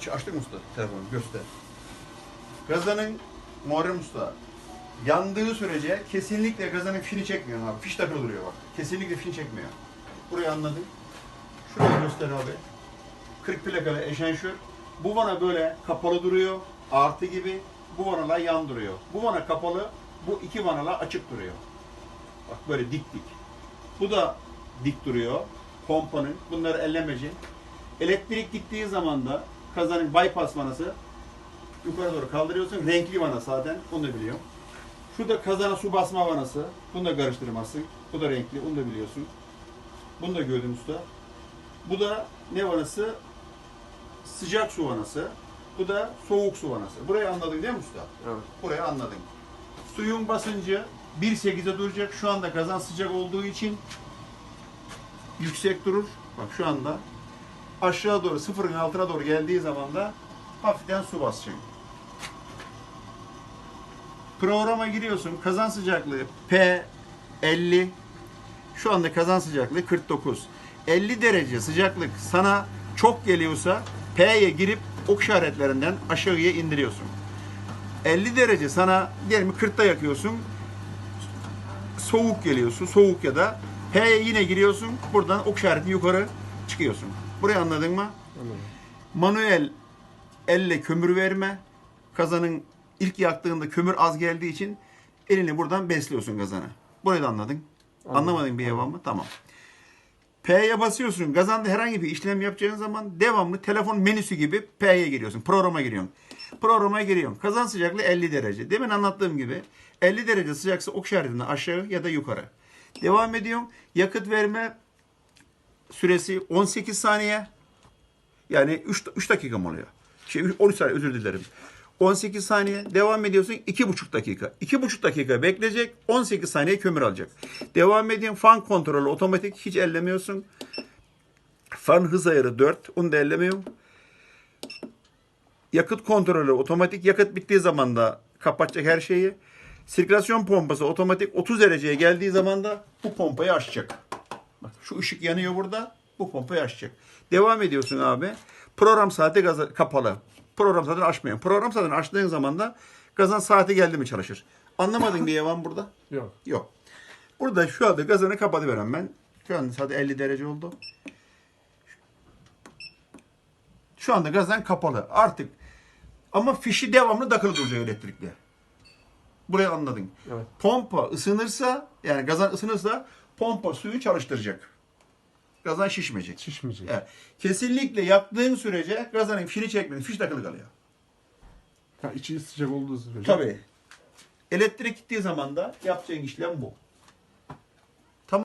Aç, açtık usta telefonu göster. Gazanın Muharrem Usta yandığı sürece kesinlikle gazanın fini çekmiyor abi. Fiş takılı duruyor bak. Kesinlikle fini çekmiyor. Burayı anladın. Şurayı göster abi. 40 plakalı eşenşör. Bu vana böyle kapalı duruyor. Artı gibi. Bu vanalar yan duruyor. Bu vana kapalı. Bu iki vanalar açık duruyor. Bak böyle dik dik. Bu da dik duruyor. Pompanın. Bunları ellemeci. Elektrik gittiği zaman da kazanın bypass vanası yukarı doğru kaldırıyorsun. Renkli vana zaten. Onu da biliyorum. Şu da kazana su basma vanası. Bunu da karıştırmazsın. Bu da renkli. Onu da biliyorsun. Bunu da gördüm usta. Bu da ne vanası? Sıcak su vanası. Bu da soğuk su vanası. Burayı anladın değil mi usta? Evet. Burayı anladın. Suyun basıncı 1.8'e duracak. Şu anda kazan sıcak olduğu için yüksek durur. Bak şu anda aşağı doğru sıfırın altına doğru geldiği zaman da hafiften su basacak. Programa giriyorsun. Kazan sıcaklığı P50. Şu anda kazan sıcaklığı 49. 50 derece sıcaklık sana çok geliyorsa P'ye girip ok işaretlerinden aşağıya indiriyorsun. 50 derece sana diyelim ki 40'ta yakıyorsun. Soğuk geliyorsun. Soğuk ya da P'ye yine giriyorsun. Buradan ok işareti yukarı çıkıyorsun. Burayı anladın mı? Anladım. Manuel elle kömür verme. Kazanın ilk yaktığında kömür az geldiği için elini buradan besliyorsun kazanı. Burayı da anladın. Anladım. Anlamadın bir yavan mı? Tamam. P'ye basıyorsun. Kazanda herhangi bir işlem yapacağın zaman devamlı telefon menüsü gibi P'ye giriyorsun. Programa giriyorsun. Programa giriyorsun. Kazan sıcaklığı 50 derece. Demin anlattığım gibi 50 derece sıcaksa ok işaretinde aşağı ya da yukarı. Devam ediyorum. Yakıt verme süresi 18 saniye. Yani 3, 3 dakika mı oluyor? Şey 13 saniye özür dilerim. 18 saniye devam ediyorsun 2,5 dakika. 2,5 dakika bekleyecek 18 saniye kömür alacak. Devam ediyorsun fan kontrolü otomatik hiç ellemiyorsun. Fan hız ayarı 4 onu da ellemiyorum. Yakıt kontrolü otomatik yakıt bittiği zaman da kapatacak her şeyi. Sirkülasyon pompası otomatik 30 dereceye geldiği zaman da bu pompayı açacak. Bak şu ışık yanıyor burada. Bu pompayı açacak. Devam ediyorsun abi. Program saati gaza, kapalı. Program saatini açmıyor. Program saatini açtığın zaman da gazan saati geldi mi çalışır. Anlamadın bir yavan burada? Yok. Yok. Burada şu anda gazını kapatıveren ben. Şu anda saat 50 derece oldu. Şu anda gazan kapalı. Artık ama fişi devamlı takılı duracak elektrikli. Burayı anladın. Evet. Pompa ısınırsa yani gazan ısınırsa pompa suyu çalıştıracak. Gazan şişmeyecek. Şişmeyecek. Evet. Kesinlikle yaktığın sürece gazanın fişini çekmedin. Fiş takılı kalıyor. Ha, içi sıcak olduğu sürece. Tabii. Elektrik gittiği zaman da yapacağın işlem bu.